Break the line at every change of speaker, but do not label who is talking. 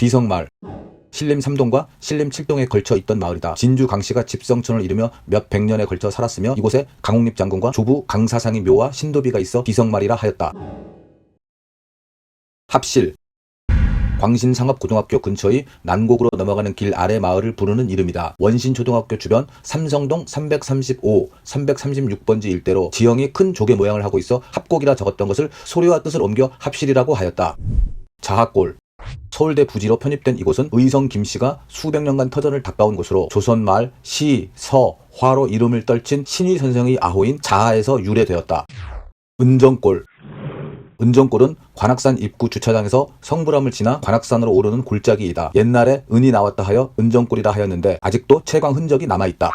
비성마을 신림 3동과 신림 7동에 걸쳐 있던 마을이다. 진주 강씨가 집성촌을 이루며 몇 백 년에 걸쳐 살았으며 이곳에 강옥립 장군과 조부 강사상의 묘와 신도비가 있어 비성마을이라 하였다. 합실 광신상업고등학교 근처의 난곡으로 넘어가는 길 아래 마을을 부르는 이름이다. 원신초등학교 주변 삼성동 335, 336번지 일대로 지형이 큰 조개 모양을 하고 있어 합곡이라 적었던 것을 소리와 뜻을 옮겨 합실이라고 하였다. 자학골 서울대 부지로 편입된 이곳은 의성 김씨가 수백 년간 터전을 닦아온 곳으로 조선말 시, 서, 화로 이름을 떨친 신의 선생의 아호인 자하에서 유래되었다. 은정골 은정골은 관악산 입구 주차장에서 성불암을 지나 관악산으로 오르는 골짜기이다. 옛날에 은이 나왔다 하여 은정골이라 하였는데 아직도 채광 흔적이 남아있다.